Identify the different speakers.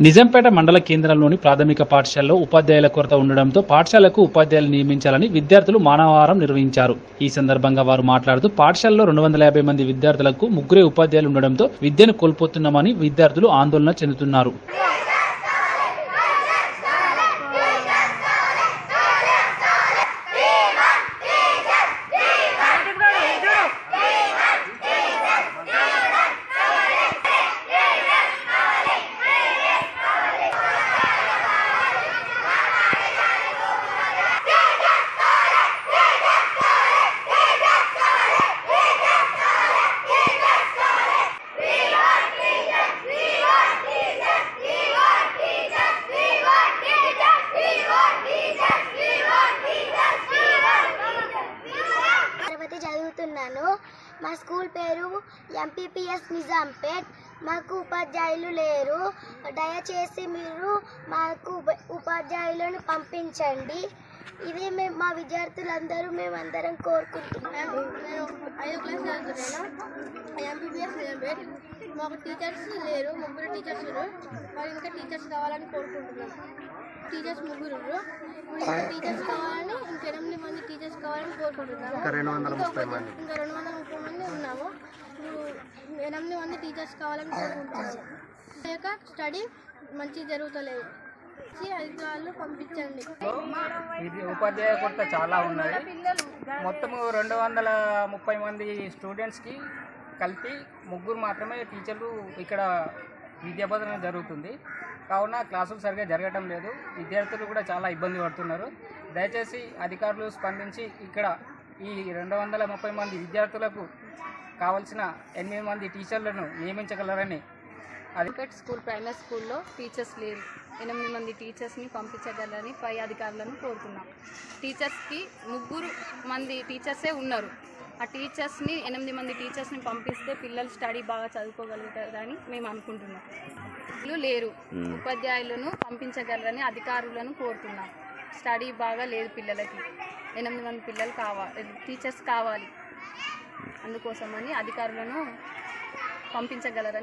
Speaker 1: నిజాంపేట మండల కేంద్రంలోని ప్రాథమిక పాఠశాలలో ఉపాధ్యాయుల కొరత ఉండడంతో పాఠశాలకు ఉపాధ్యాయులు నియమించాలని విద్యార్థులు మానవారం నిర్వహించారు. ఈ సందర్భంగా వారు మాట్లాడుతూ పాఠశాలలో రెండు వందల యాభై మంది విద్యార్థులకు ముగ్గురే ఉపాధ్యాయులు ఉండడంతో విద్యను కోల్పోతున్నామని విద్యార్థులు ఆందోళన చెందుతున్నారు.
Speaker 2: చదువుతున్నాను. మా స్కూల్ పేరు ఎంపీపీఎస్ నిజాంపేట్. మాకు ఉపాధ్యాయులు లేరు. దయచేసి మీరు మాకు ఉపాధ్యాయులను పంపించండి. ఇది మేము మా విద్యార్థులందరూ మేమందరం కోరుకుంటున్నాము.
Speaker 3: నేను ఐదో క్లాస్ చదువుతున్నాను. ఎంపీబీఎస్ నిజాంపేట్. మాకు టీచర్స్ లేరు. ముగ్గురు టీచర్స్ ఉన్నారు. మరి ఇంకా టీచర్స్ కావాలని కోరుకుంటున్నాను టీచర్స్ ముగ్గురు టీచర్స్ కావాలని ఇంకా ఎనిమిది మంది టీచర్స్ కావాలని కోరుకుంటున్నాము. ఇంకా రెండు వందల ముప్పై మంది. ఉన్నాము. ఇప్పుడు ఎనిమిది మంది టీచర్స్ కావాలని కోరుకుంటున్నాము. లేక స్టడీ మంచి జరుగుతలేదు. అధికారులు పంపించండి.
Speaker 4: ఇది ఉపాధ్యాయ కొరత చాలా ఉన్నది. మొత్తము రెండు వందల ముప్పై మంది స్టూడెంట్స్కి కలిపి ముగ్గురు మాత్రమే టీచర్లు ఇక్కడ విద్యాబోధన జరుగుతుంది. కావున క్లాసులు సరిగా జరగటం లేదు. విద్యార్థులు కూడా చాలా ఇబ్బంది పడుతున్నారు. దయచేసి అధికారులు స్పందించి ఇక్కడ ఈ రెండు వందల ముప్పై మంది విద్యార్థులకు కావలసిన ఎనిమిది మంది టీచర్లను నియమించగలరని అది
Speaker 5: స్కూల్ ప్రైమరీ స్కూల్లో టీచర్స్ లేరు ఎనిమిది మంది టీచర్స్ని పంపించగలరని పై అధికారులను కోరుతున్నాం. టీచర్స్కి ముగ్గురు మంది టీచర్సే ఉన్నారు. ఆ టీచర్స్ని ఎనిమిది మంది టీచర్స్ని పంపిస్తే పిల్లలు స్టడీ బాగా చదువుకోగలుగుతారని మేము అనుకుంటున్నాం. వీళ్ళు లేరు. ఉపాధ్యాయులను పంపించగలరని అధికారులను కోరుతున్నాం. స్టడీ బాగా లేదు పిల్లలకి. ఎనిమిది మంది పిల్లలు కావాలి టీచర్స్ కావాలి. అందుకోసమని అధికారులను పంపించగలరని